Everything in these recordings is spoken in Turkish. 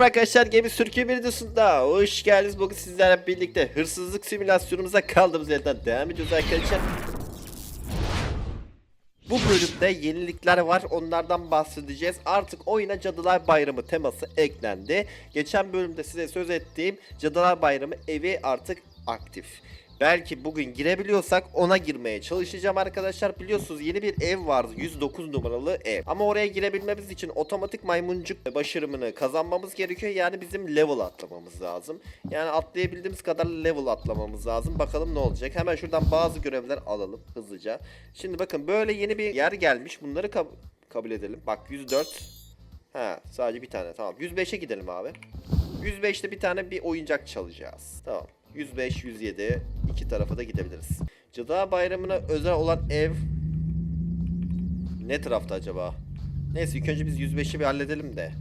Merhaba arkadaşlar Gemi Sürkü videosunda hoş geldiniz. Bugün sizlerle birlikte hırsızlık simülasyonumuza kaldığımız yerden devam ediyoruz arkadaşlar. Bu bölümde yenilikler var onlardan bahsedeceğiz. Artık oyuna Cadılar Bayramı teması eklendi. Geçen bölümde size söz ettiğim Cadılar Bayramı evi artık aktif. Belki bugün girebiliyorsak ona girmeye çalışacağım arkadaşlar. Biliyorsunuz yeni bir ev vardı 109 numaralı ev. Ama oraya girebilmemiz için otomatik maymuncuk başarımını kazanmamız gerekiyor. Yani bizim level atlamamız lazım. Yani atlayabildiğimiz kadar level atlamamız lazım. Bakalım ne olacak. Hemen şuradan bazı görevler alalım hızlıca. Şimdi bakın böyle yeni bir yer gelmiş. Bunları kab- kabul edelim. Bak 104. Ha sadece bir tane tamam. 105'e gidelim abi. 105'te bir tane bir oyuncak çalacağız. Tamam. 105, 107 iki tarafa da gidebiliriz. Cadılar Bayramı'na özel olan ev ne tarafta acaba? Neyse ilk önce biz 105'i bir halledelim de.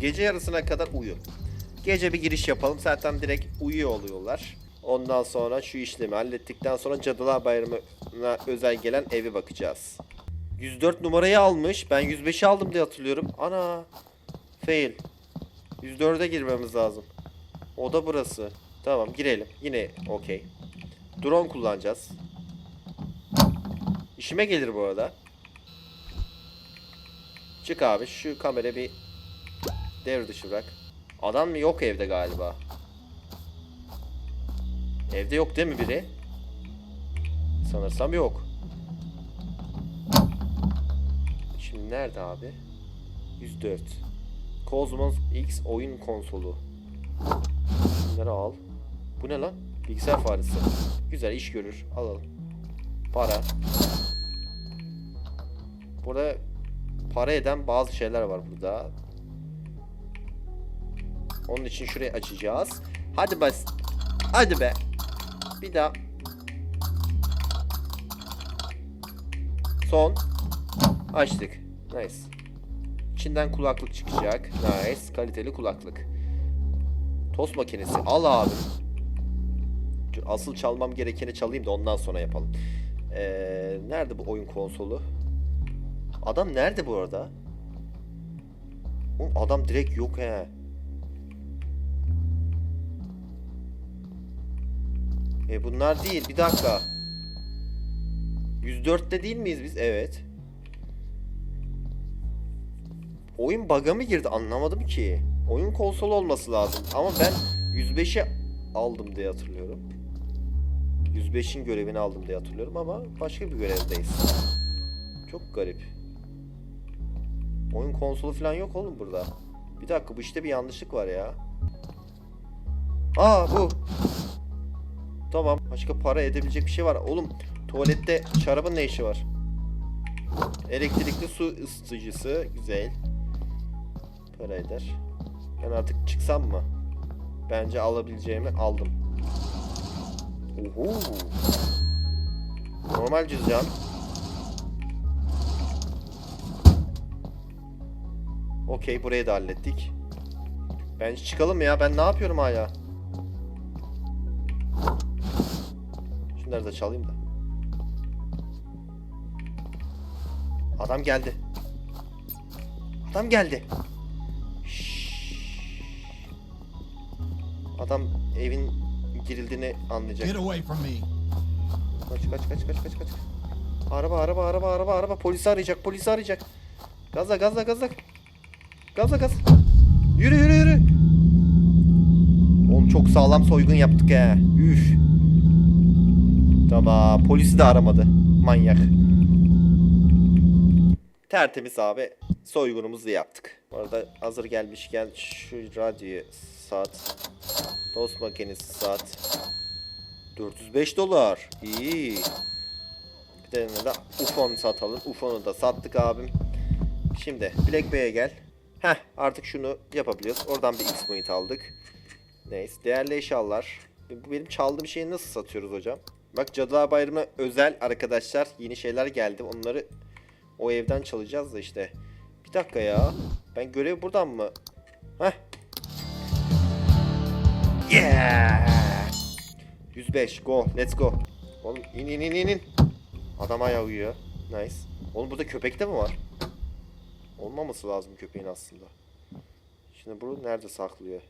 Gece yarısına kadar uyu. Gece bir giriş yapalım. Zaten direkt uyuyor oluyorlar. Ondan sonra şu işlemi hallettikten sonra Cadılar Bayramı'na özel gelen evi bakacağız. 104 numarayı almış. Ben 105'i aldım diye hatırlıyorum. Ana. Fail. 104'e girmemiz lazım. O da burası. Tamam girelim. Yine okey. Drone kullanacağız. İşime gelir bu arada. Çık abi şu kamera bir devre dışı bırak. Adam yok evde galiba. Evde yok değil mi biri? Sanırsam yok. Şimdi nerede abi? 104. Cosmos X oyun konsolu. Bunları al. Bu ne lan? Bilgisayar faresi. Güzel iş görür. Alalım. Para. Burada para eden bazı şeyler var burada. Onun için şurayı açacağız. Hadi bas. Hadi be. Bir daha. Son. Açtık. Nice. İçinden kulaklık çıkacak. Nice. Kaliteli kulaklık. Tost makinesi. Al abi. Asıl çalmam gerekeni çalayım da ondan sonra yapalım. Ee, nerede bu oyun konsolu? Adam nerede bu arada? Oğlum adam direkt yok he. E bunlar değil. Bir dakika. 104'te değil miyiz biz? Evet. Oyun bug'a mı girdi? Anlamadım ki. Oyun konsolu olması lazım. Ama ben 105'i aldım diye hatırlıyorum. 105'in görevini aldım diye hatırlıyorum ama başka bir görevdeyiz. Çok garip. Oyun konsolu falan yok oğlum burada. Bir dakika bu işte bir yanlışlık var ya. Aa bu. Tamam. Başka para edebilecek bir şey var. Oğlum tuvalette şarabın ne işi var? Elektrikli su ısıtıcısı. Güzel. Para eder. Ben artık çıksam mı? Bence alabileceğimi aldım. Oho. Normal cüzdan. Okey burayı da hallettik. Bence çıkalım ya. Ben ne yapıyorum hala? Şunları da çalayım da. Adam geldi. Adam geldi. Şşş. Adam evin girildiğini anlayacak. Get away from me. Kaç kaç kaç kaç kaç kaç. Araba araba araba araba araba polisi arayacak polisi arayacak. Gaza gaza gaza. Gaza gaz. Yürü yürü yürü. Oğlum çok sağlam soygun yaptık he. Üf. Tamam polisi de aramadı. Manyak. Tertemiz abi. Soygunumuzu yaptık. Bu arada hazır gelmişken şu radyoyu sat. Tost makinesi sat. 405 dolar. İyi. Bir tane de UFO'nu satalım. UFO'nu da sattık abim. Şimdi Black Bay'e gel. Heh artık şunu yapabiliyoruz. Oradan bir X point aldık. Neyse değerli eşyalar. Bu benim çaldığım şeyi nasıl satıyoruz hocam? Bak Cadılar Bayramı'na özel arkadaşlar yeni şeyler geldi. Onları o evden çalacağız da işte. Bir dakika ya. Ben görev buradan mı? Heh. Yeah. 105 go let's go. Oğlum in in in in in. Adam ayağı uyuyor. Nice. Oğlum burada köpek de mi var? Olmaması lazım köpeğin aslında. Şimdi bu nerede saklıyor?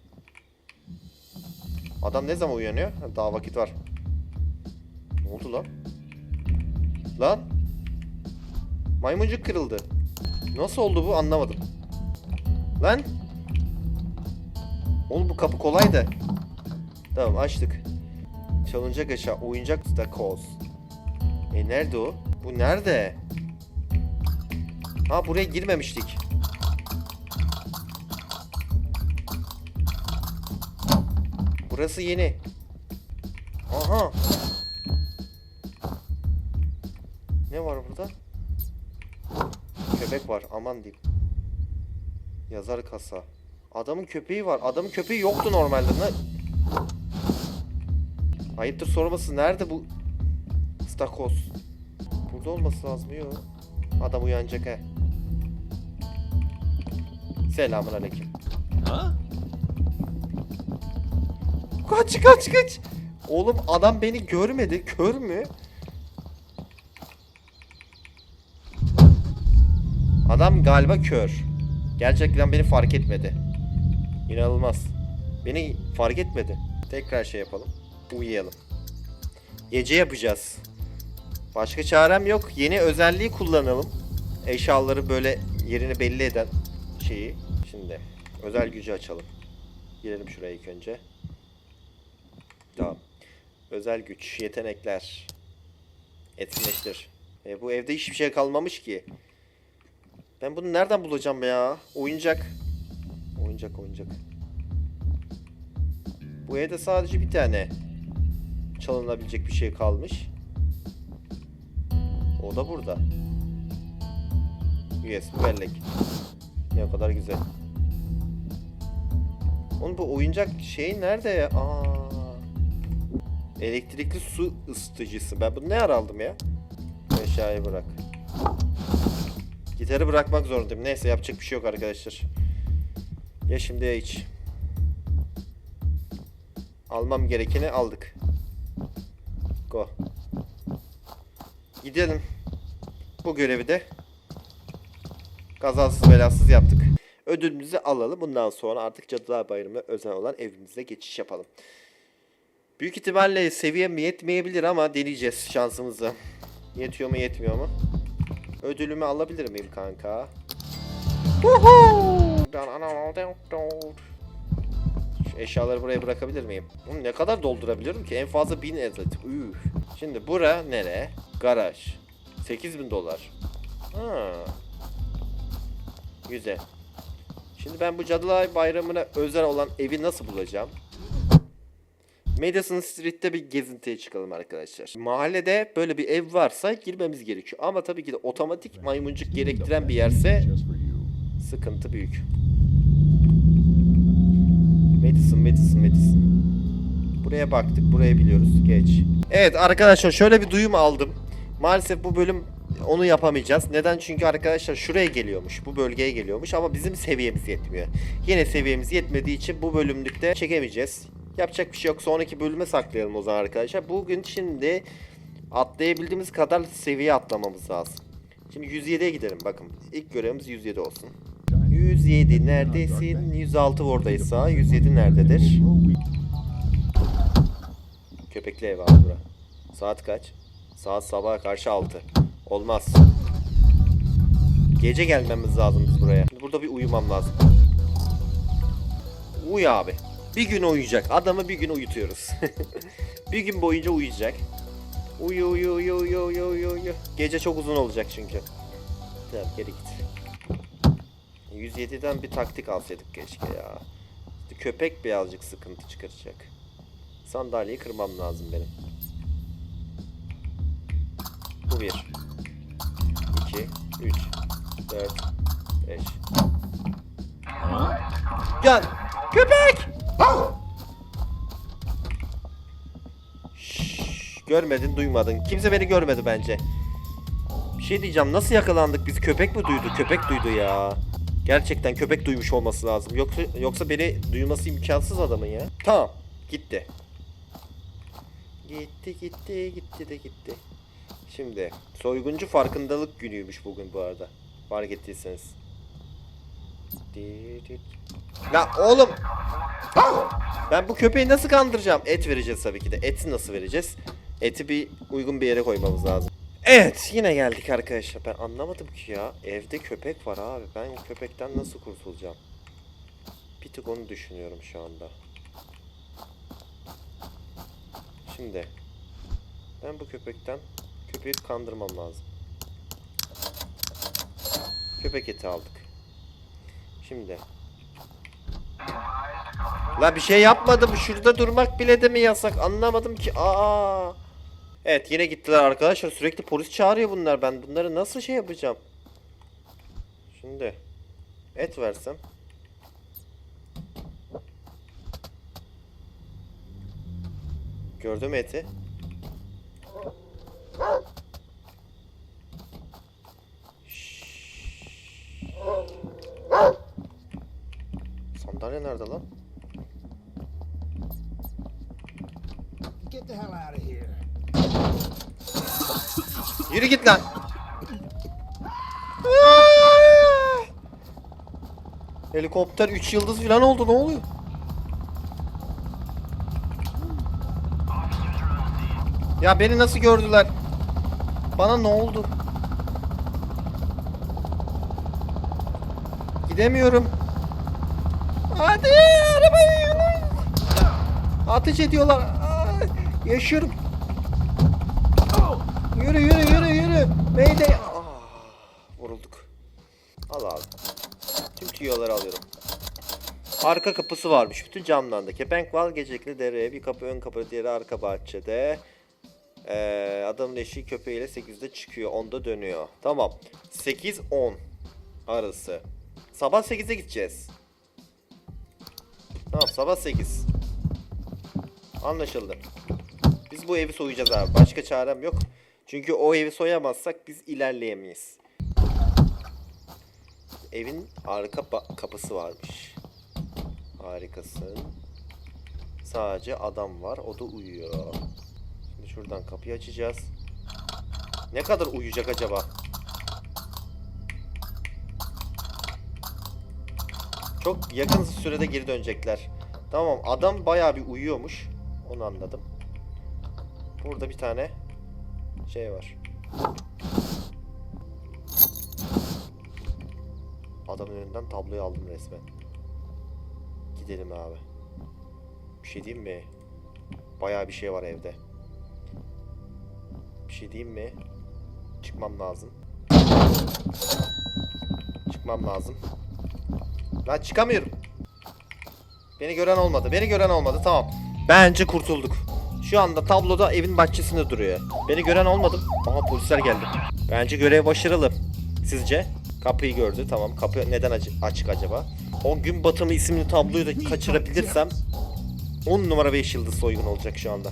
Adam ne zaman uyanıyor? Ha, Daha vakit var. Ne oldu lan? Lan? Maymuncuk kırıldı. Nasıl oldu bu anlamadım. Lan? Oğlum bu kapı kolaydı. Tamam açtık. Çalınacak eşya. Oyuncak da koz. E nerede o? Bu nerede? Ha buraya girmemiştik. Burası yeni. Aha. Ne var burada? Köpek var aman diyeyim. Yazar kasa. Adamın köpeği var. Adamın köpeği yoktu normalde. Ne? Ayıptır sorması. Nerede bu? Stakoz. Burada olması lazım. Yok. Adam uyanacak he. Selamun aleyküm. Huh? Kaç kaç kaç. Oğlum adam beni görmedi. Kör mü? Adam galiba kör. Gerçekten beni fark etmedi. İnanılmaz. Beni fark etmedi. Tekrar şey yapalım. Uyuyalım. Gece yapacağız. Başka çarem yok. Yeni özelliği kullanalım. Eşyaları böyle yerini belli eden şeyi. Şimdi özel gücü açalım. Girelim şuraya ilk önce. Tamam. Özel güç, yetenekler. Etkinleştir. E, bu evde hiçbir şey kalmamış ki. Ben bunu nereden bulacağım ya? Oyuncak. Oyuncak, oyuncak. Bu evde sadece bir tane çalınabilecek bir şey kalmış. O da burada. USB bellek. Ne kadar güzel. Oğlum bu oyuncak şey nerede ya? Aa. Elektrikli su ısıtıcısı. Ben bunu ne ara aldım ya? Eşyayı bırak. Gitarı bırakmak zorundayım. Neyse yapacak bir şey yok arkadaşlar. Ya şimdi ya hiç. Almam gerekeni aldık. Go. Gidelim. Bu görevi de kazasız belasız yaptık. Ödülümüzü alalım. Bundan sonra artık Cadılar Bayramı özel olan evimize geçiş yapalım. Büyük ihtimalle seviyem yetmeyebilir ama deneyeceğiz şansımızı. Yetiyor mu yetmiyor mu? Ödülümü alabilir miyim kanka? Şu eşyaları buraya bırakabilir miyim? Oğlum ne kadar doldurabiliyorum ki? En fazla 1000 adet. Üf. Şimdi bura nere? Garaj. 8000 dolar. Ha. Güzel. Şimdi ben bu Cadılar Bayramı'na özel olan evi nasıl bulacağım? Madison Street'te bir gezintiye çıkalım arkadaşlar. Mahallede böyle bir ev varsa girmemiz gerekiyor. Ama tabii ki de otomatik maymuncuk gerektiren bir yerse sıkıntı büyük. Madison, Madison, Madison. Buraya baktık, buraya biliyoruz. Geç. Evet arkadaşlar şöyle bir duyum aldım. Maalesef bu bölüm onu yapamayacağız. Neden? Çünkü arkadaşlar şuraya geliyormuş. Bu bölgeye geliyormuş ama bizim seviyemiz yetmiyor. Yine seviyemiz yetmediği için bu bölümlükte çekemeyeceğiz. Yapacak bir şey yok. Sonraki bölüme saklayalım o zaman arkadaşlar. Bugün şimdi atlayabildiğimiz kadar seviye atlamamız lazım. Şimdi 107'ye gidelim bakın. İlk görevimiz 107 olsun. 107 neredesin? 106 oradaysa 107 nerededir? Köpekli ev abi bura. Saat kaç? Saat sabaha karşı 6. Olmaz. Gece gelmemiz lazım biz buraya. Burada bir uyumam lazım. Uyu abi. Bir gün uyuyacak. Adamı bir gün uyutuyoruz. bir gün boyunca uyuyacak. Uyu uyu uyu uyu uyu uyu uyu. Gece çok uzun olacak çünkü. Tamam geri git. 107'den bir taktik alsaydık keşke ya. İşte köpek birazcık sıkıntı çıkaracak. Sandalyeyi kırmam lazım benim. Bu bir. 2, 3, 4, 5. Gel! Köpek! Şşş, görmedin, duymadın. Kimse beni görmedi bence. Bir şey diyeceğim. Nasıl yakalandık biz? Köpek mi duydu? Köpek duydu ya. Gerçekten köpek duymuş olması lazım. Yoksa yoksa beni duyması imkansız adamın ya. Tamam. Gitti. Gitti gitti gitti de gitti. Şimdi soyguncu farkındalık günüymüş bugün bu arada. Fark ettiyseniz. Ya oğlum. Ben bu köpeği nasıl kandıracağım? Et vereceğiz tabii ki de. Eti nasıl vereceğiz? Eti bir uygun bir yere koymamız lazım. Evet yine geldik arkadaşlar. Ben anlamadım ki ya. Evde köpek var abi. Ben köpekten nasıl kurtulacağım? Bir tık onu düşünüyorum şu anda. Şimdi. Ben bu köpekten köpeği kandırmam lazım. Köpek eti aldık. Şimdi. La bir şey yapmadım. Şurada durmak bile de mi yasak? Anlamadım ki. Aa. Evet yine gittiler arkadaşlar. Sürekli polis çağırıyor bunlar. Ben bunları nasıl şey yapacağım? Şimdi et versem. Gördün mü eti? Sandalye nerede lan? Get the hell out of here. Yürü git lan. Helikopter 3 yıldız falan oldu ne oluyor? Ya beni nasıl gördüler? Bana ne oldu? Gidemiyorum. Hadi arabayı. Ateş ediyorlar. Aa, yaşıyorum. Mayday. Ah, vurulduk. Al abi. Tüm tüyoları alıyorum. Arka kapısı varmış. Bütün camlarında. Kepenk var gecekli dereye. Bir kapı ön kapı diğeri arka bahçede. Ee, adamın eşi köpeğiyle 8'de çıkıyor. 10'da dönüyor. Tamam. 8-10 arası. Sabah 8'e gideceğiz. Tamam sabah 8. Anlaşıldı. Biz bu evi soyacağız abi. Başka çarem yok. Çünkü o evi soyamazsak biz ilerleyemeyiz. Evin arka kapısı varmış. Harikasın. Sadece adam var. O da uyuyor. Şimdi şuradan kapıyı açacağız. Ne kadar uyuyacak acaba? Çok yakın sürede geri dönecekler. Tamam adam bayağı bir uyuyormuş. Onu anladım. Burada bir tane şey var. Adamın önünden tabloyu aldım resmen. Gidelim abi. Bir şey diyeyim mi? Bayağı bir şey var evde. Bir şey diyeyim mi? Çıkmam lazım. Çıkmam lazım. Lan çıkamıyorum. Beni gören olmadı. Beni gören olmadı. Tamam. Bence kurtulduk. Şu anda tabloda evin bahçesinde duruyor. Beni gören olmadı. Aha polisler geldi. Bence görev başarılı. Sizce? Kapıyı gördü. Tamam. Kapı neden açık acaba? O gün batımı isimli tabloyu da kaçırabilirsem 10 numara 5 yıldız soygun olacak şu anda.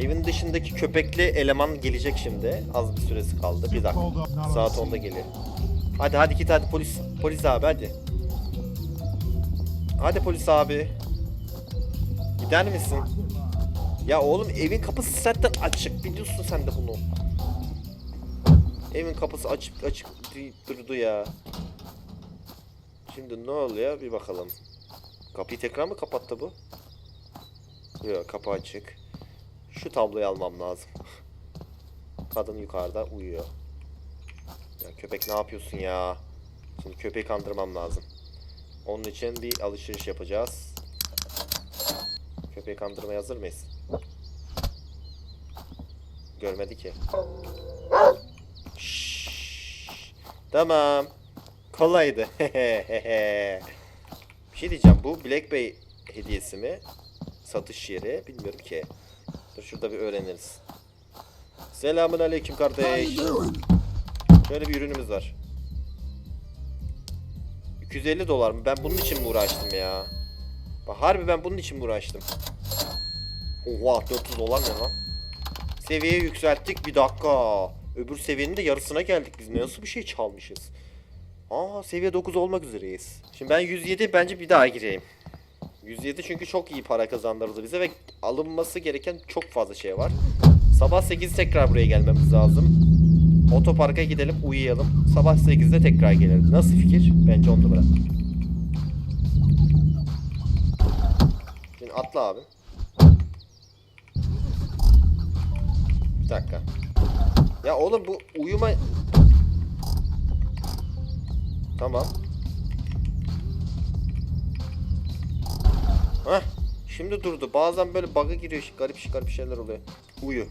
Evin dışındaki köpekli eleman gelecek şimdi. Az bir süresi kaldı. Bir dakika. Saat 10'da geliyor. Hadi hadi git hadi polis. Polis abi hadi. Hadi polis abi. Gider misin? Ya oğlum evin kapısı zaten açık. Biliyorsun sen de bunu. Evin kapısı açık açık durdu ya. Şimdi ne oluyor bir bakalım. Kapıyı tekrar mı kapattı bu? Yok kapı açık. Şu tabloyu almam lazım. Kadın yukarıda uyuyor. Ya köpek ne yapıyorsun ya? Şimdi köpeği kandırmam lazım. Onun için bir alışveriş yapacağız. Köpeği kandırmaya hazır mıyız? Görmedi ki. Şşş. Tamam. Kolaydı. bir şey diyeceğim. Bu Black Bay hediyesi mi? Satış yeri. Bilmiyorum ki. Dur şurada bir öğreniriz. Selamun aleyküm kardeş. Şöyle bir ürünümüz var. 250 dolar mı? Ben bunun için mi uğraştım ya? Bak harbi ben bunun için mi uğraştım? Oha 400 dolar ne lan? Seviyeyi yükselttik bir dakika. Öbür seviyenin de yarısına geldik biz. Nasıl bir şey çalmışız? Aa seviye 9 olmak üzereyiz. Şimdi ben 107 bence bir daha gireyim. 107 çünkü çok iyi para kazandırdı bize ve alınması gereken çok fazla şey var. Sabah 8 tekrar buraya gelmemiz lazım. Otoparka gidelim uyuyalım. Sabah 8'de tekrar gelelim. Nasıl fikir? Bence onu da bırak. Şimdi atla abi. Dakika. Ya oğlum bu uyuma... Tamam. Heh. Şimdi durdu. Bazen böyle bug'a giriyor. Garip garip şeyler oluyor. Uyu.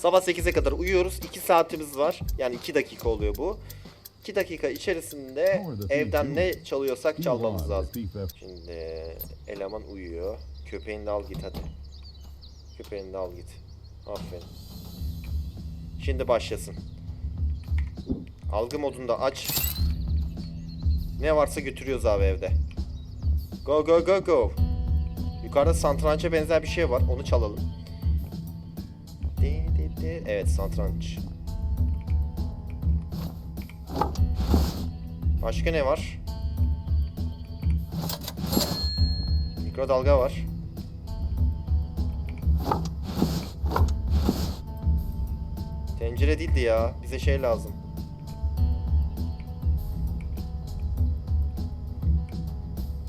Sabah 8'e kadar uyuyoruz. 2 saatimiz var. Yani 2 dakika oluyor bu. 2 dakika içerisinde evden ne çalıyorsak çalmamız lazım. Şimdi eleman uyuyor. Köpeğini de al git hadi. Köpeğini de al git. Aferin. Şimdi başlasın. Algı modunda aç. Ne varsa götürüyoruz abi evde. Go go go go. Yukarıda santrança benzer bir şey var. Onu çalalım. Evet santranç. Başka ne var? Mikrodalga var. Tencere değildi ya. Bize şey lazım.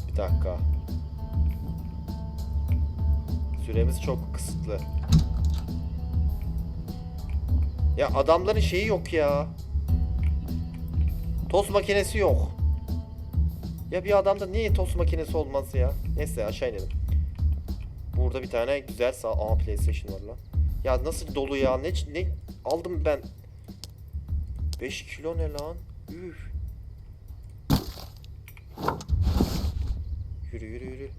Bir dakika. Süremiz çok kısıtlı. Ya adamların şeyi yok ya. Tost makinesi yok. Ya bir adamda niye tost makinesi olmaz ya? Neyse aşağı inelim. Burada bir tane güzel sağ... Aa PlayStation var lan. Ya nasıl dolu ya? Ne, ne aldım ben? 5 kilo ne lan? Üf. Yürü yürü yürü.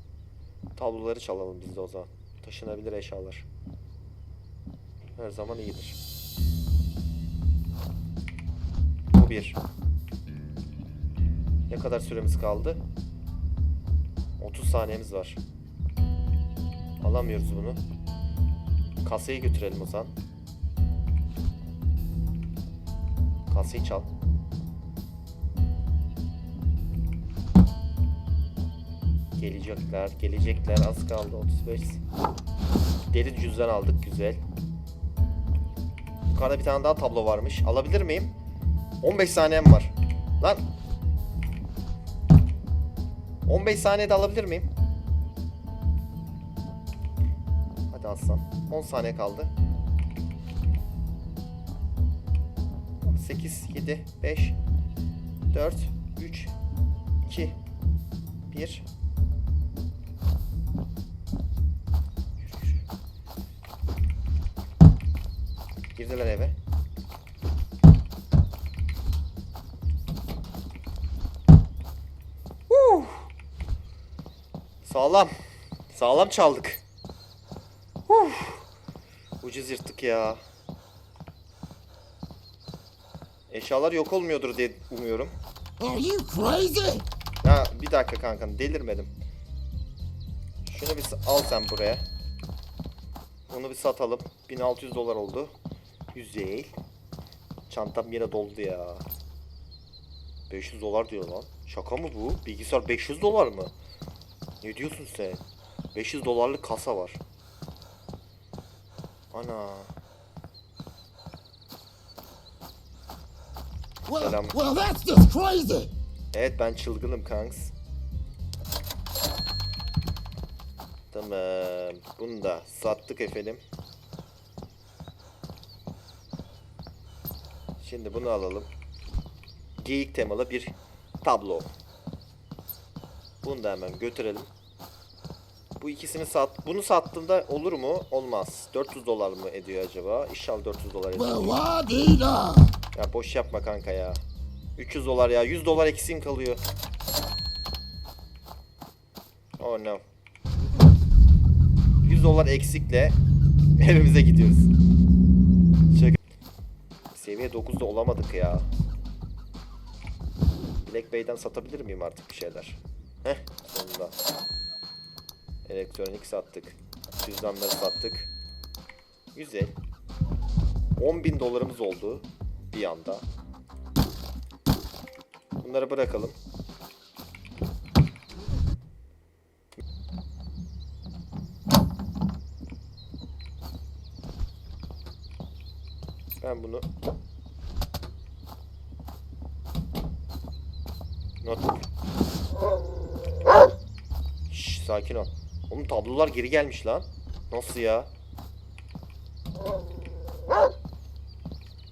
Tabloları çalalım biz de o zaman. Taşınabilir eşyalar. Her zaman iyidir. Bu bir. Ne kadar süremiz kaldı? 30 saniyemiz var. Alamıyoruz bunu. Kasayı götürelim o zaman. Kasayı çal. Gelecekler, gelecekler. Az kaldı 35. Deri cüzdan aldık güzel. Yukarıda bir tane daha tablo varmış. Alabilir miyim? 15 saniyem var. Lan 15 saniyede alabilir miyim? Hadi aslan. 10 saniye kaldı. 8, 7, 5, 4, 3, 2, 1. Girdiler eve. Huh. Sağlam. Sağlam çaldık. Huh. Ucuz yırttık ya. Eşyalar yok olmuyordur diye umuyorum. Are you crazy? Ya bir dakika kanka delirmedim. Şunu bir al sen buraya. Onu bir satalım. 1600 dolar oldu. Güzel. Çantam yine doldu ya. 500 dolar diyor lan. Şaka mı bu? Bilgisayar 500 dolar mı? Ne diyorsun sen? 500 dolarlık kasa var. Ana. Well, Selam. well, that's just crazy. Evet ben çılgınım kanks. Tamam. Bunu da sattık efendim. Şimdi bunu alalım. Geyik temalı bir tablo. Bunu da hemen götürelim. Bu ikisini sat. Bunu sattığımda olur mu? Olmaz. 400 dolar mı ediyor acaba? İnşallah 400 dolar ediyor. Ya boş yapma kanka ya. 300 dolar ya. 100 dolar eksiğim kalıyor. Oh no. 100 dolar eksikle evimize gidiyoruz. Şaka. Seviye 9'da olamadık ya. Black Bay'den satabilir miyim artık bir şeyler? Heh sonunda. Elektronik sattık. Cüzdanları sattık. Güzel. 10 bin dolarımız oldu bir anda. Bunları bırakalım. Ben bunu Notebook. Şşş sakin ol. Oğlum tablolar geri gelmiş lan. Nasıl ya?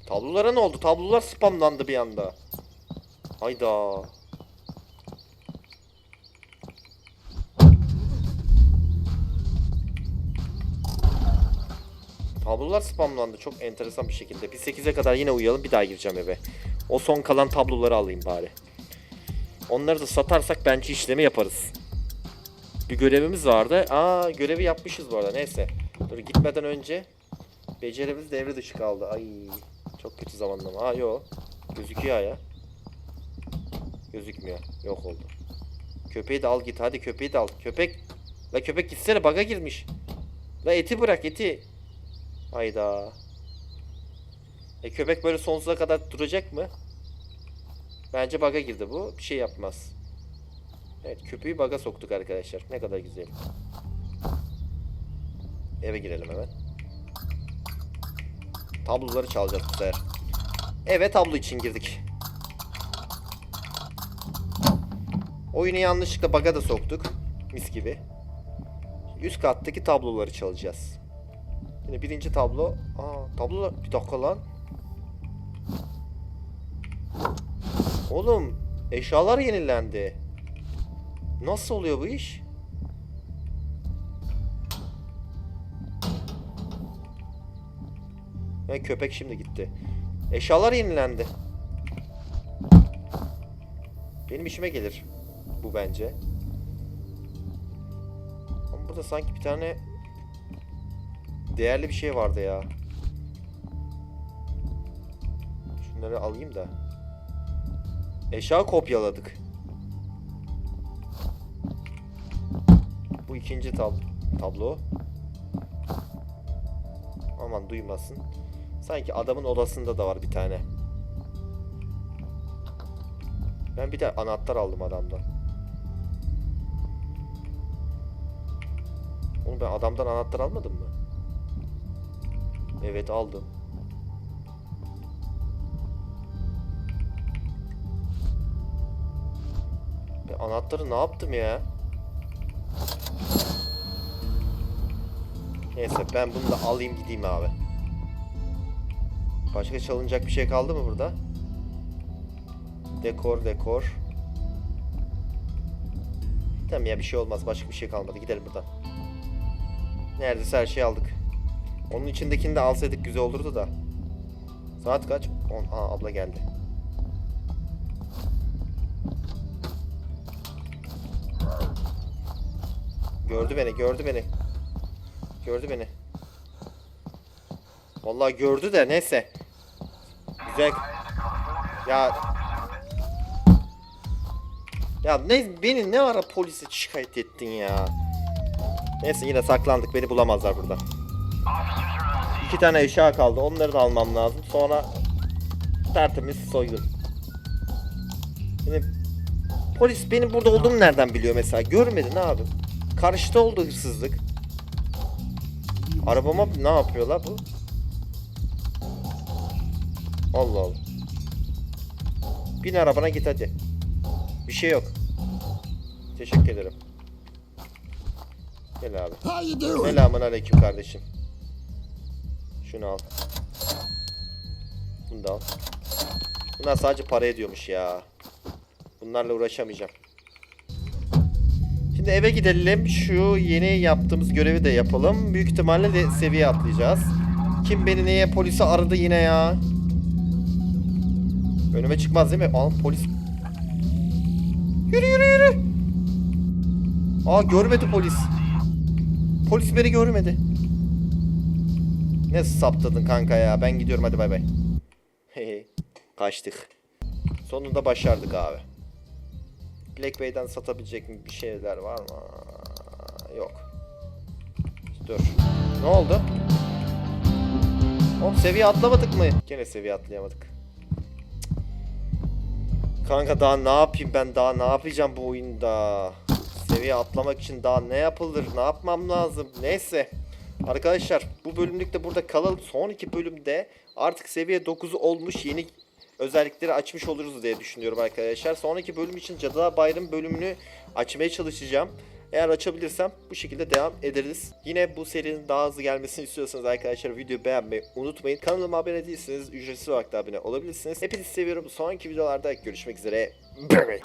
Tablolara ne oldu? Tablolar spamlandı bir anda. Hayda. Tablolar spamlandı çok enteresan bir şekilde. Bir 8'e kadar yine uyuyalım bir daha gireceğim eve. O son kalan tabloları alayım bari. Onları da satarsak bence işlemi yaparız. Bir görevimiz vardı. Aa görevi yapmışız bu arada neyse. Dur gitmeden önce becerimiz devre dışı kaldı. Ay çok kötü zamanlama. Aa yo. Gözüküyor ya. Gözükmüyor. Yok oldu. Köpeği de al git hadi köpeği de al. Köpek. La köpek gitsene baga girmiş. La eti bırak eti. Hayda. E köpek böyle sonsuza kadar duracak mı? Bence baga girdi bu. Bir şey yapmaz. Evet köpüğü baga soktuk arkadaşlar. Ne kadar güzel. Eve girelim hemen. Tabloları çalacağız bu sefer. Eve tablo için girdik. Oyunu yanlışlıkla baga da soktuk. Mis gibi. Üst kattaki tabloları çalacağız. Yine birinci tablo. Aa tablolar bir dakika lan. Oğlum eşyalar yenilendi. Nasıl oluyor bu iş? Ha, köpek şimdi gitti. Eşyalar yenilendi. Benim işime gelir. Bu bence. Ama burada sanki bir tane değerli bir şey vardı ya. Şunları alayım da. Eşya kopyaladık. Bu ikinci tab tablo. Aman duymasın. Sanki adamın odasında da var bir tane. Ben bir de anahtar aldım adamdan. Oğlum ben adamdan anahtar almadım mı? Evet aldım. Ben anahtarı ne yaptım ya? Neyse ben bunu da alayım gideyim abi. Başka çalınacak bir şey kaldı mı burada? Dekor dekor. Tamam ya bir şey olmaz. Başka bir şey kalmadı. Gidelim buradan. Neredeyse her şeyi aldık. Onun içindekini de alsaydık güzel olurdu da. Saat kaç? 10. Aa abla geldi. Gördü beni, gördü beni. Gördü beni. Vallahi gördü de neyse. Güzel. Ya Ya ne beni ne ara polise şikayet ettin ya? Neyse yine saklandık. Beni bulamazlar burada. İki tane eşya kaldı. Onları da almam lazım. Sonra tertemiz soygun. Yine polis benim burada olduğumu nereden biliyor mesela? Görmedi ne abi? Karşıda oldu hırsızlık. Arabama ne yapıyorlar bu? Allah Allah. Bin arabana git hadi. Bir şey yok. Teşekkür ederim. Gel abi. Selamun aleyküm kardeşim. Şunu al. Bunu da al. Bunlar sadece para ediyormuş ya. Bunlarla uğraşamayacağım. Şimdi eve gidelim. Şu yeni yaptığımız görevi de yapalım. Büyük ihtimalle de seviye atlayacağız. Kim beni neye polisi aradı yine ya? Önüme çıkmaz değil mi? Aa polis. Yürü yürü yürü. Aa görmedi polis. Polis beni görmedi. Ne saptadın kanka ya. Ben gidiyorum hadi bay bay. Kaçtık. Sonunda başardık abi. Black Bay'den satabilecek mi bir şeyler var mı? Yok. Dur. Ne oldu? Oğlum seviye atlamadık mı? Gene seviye atlayamadık. Kanka daha ne yapayım ben daha ne yapacağım bu oyunda? Seviye atlamak için daha ne yapılır? Ne yapmam lazım? Neyse. Arkadaşlar bu bölümlük de burada kalalım. Sonraki bölümde artık seviye 9'u olmuş yeni özellikleri açmış oluruz diye düşünüyorum arkadaşlar. Sonraki bölüm için Cadılar Bayram bölümünü açmaya çalışacağım. Eğer açabilirsem bu şekilde devam ederiz. Yine bu serinin daha hızlı gelmesini istiyorsanız arkadaşlar videoyu beğenmeyi unutmayın. Kanalıma abone değilseniz ücretsiz olarak da abone olabilirsiniz. Hepinizi seviyorum. Sonraki videolarda görüşmek üzere. Bye.